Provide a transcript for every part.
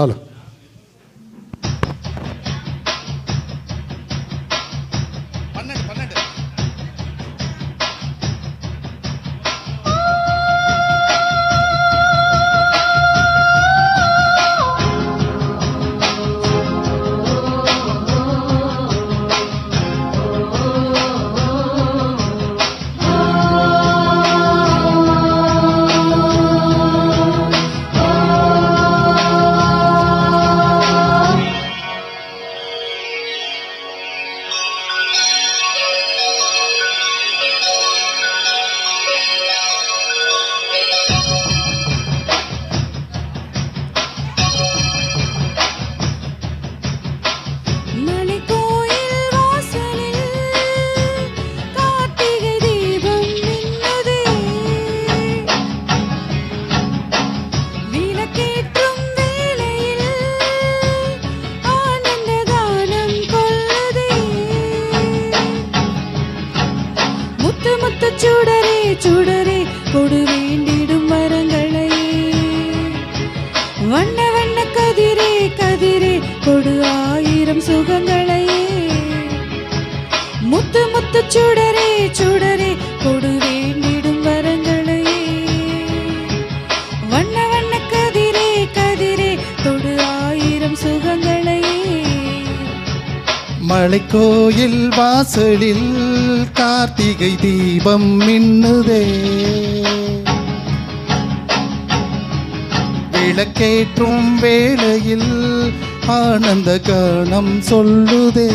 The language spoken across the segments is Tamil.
Hala. சுடரே சுடரே கொடு வேண்டிடும் மரங்களை வண்ண வண்ண கதிரே கதிரே கொடு ஆயிரம் சுகங்களை. முத்து முத்து சுடரே சுடரே கொடு வேண்டிடும் வரங்களை. வண்ண வண்ண கதிரே கதிரே கொடு ஆயிரம் சுகங்களை. மலைக்கோயில் வாசலில் கார்த்திகை தீபம் மின்னுதே. விளக்கேற்றும் வேளையில் ஆனந்த கணம் சொல்லுதே.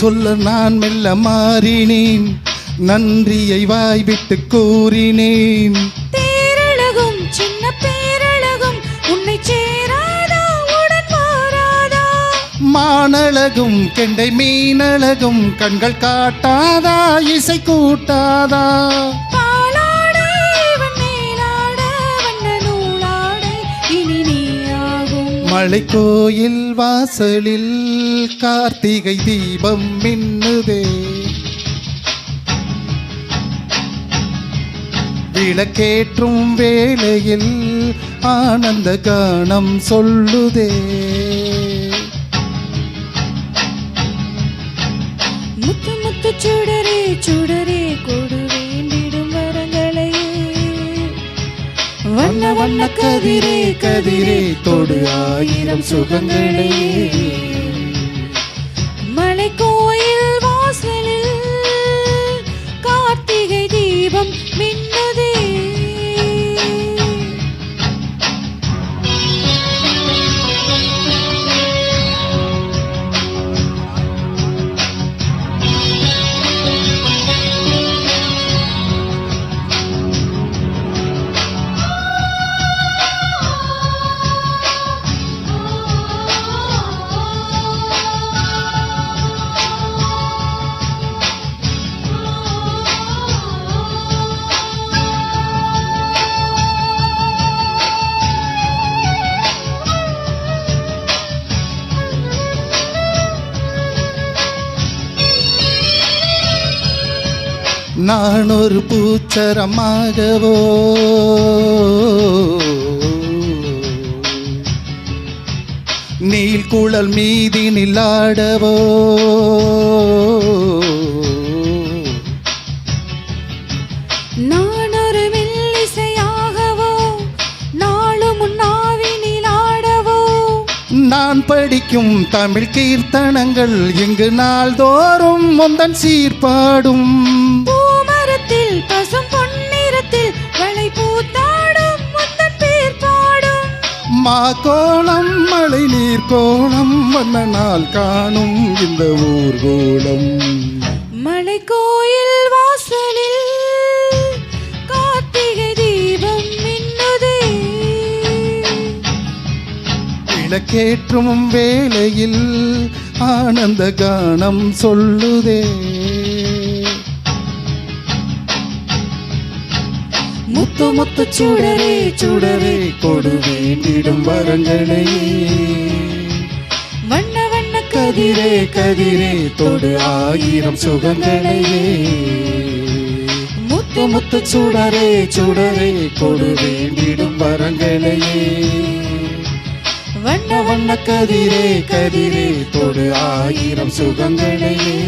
சொல்ல நான் மெல்ல மாறினேன். நன்றியை வாய்விட்டு கூறினேன். தேரழகும் சின்ன பேரழகும் உன்னை சேராதா உடன் மாறாதா? மானழகும் கெண்டை மீனழகும் கண்கள் காட்டாதா இசை கூட்டாதா? நீயாகும் கோயில் வாசலில் கார்த்திகை தீபம் மின்னுதே. விளக்கேற்றும் வேளையில் ஆனந்த கானம் சொல்லுதே. முத்து முத்து சுடரே சுடரே வண்ண கதிரே கதிரே தொடு ஆயிரம் சுகங்களே. மலை கோயில் நான் ஒரு பூச்சரமாகவோ? நீல் குழல் மீதி நில்லாடவோ? நான் ஒரு மெல்லிசையாகவோ நாளும் உன்னாவினில் ஆடவோ நான் படிக்க இனிக்கும் தமிழ் கீர்த்தனங்கள் இங்கு நாள்தோறும் முந்தன் சீர்பாடும். மா கோலம் மழை நீர் கோலம் வண்ண நாள் காணும் இந்த ஊர்கோலம் மலை கோயில் வாசலில் கார்த்திகை தீபம் மின்னுதே. விளக்கேற்றும் வேளையில் ஆனந்த கானம் சொல்லுதே. முத்து முத்து சுடரே சுடரே கொடு வேண்டிடும் வரங்களே வண்ண வண்ண கதிரே கதிரே தொடு ஆயிரம் சுகங்களையே. முத்து முத்து சுடரே சுடரே கொடு வேண்டிடும் வரங்களையே வண்ண வண்ண கதிரே கதிரே தொடு ஆயிரம் சுகங்களையே.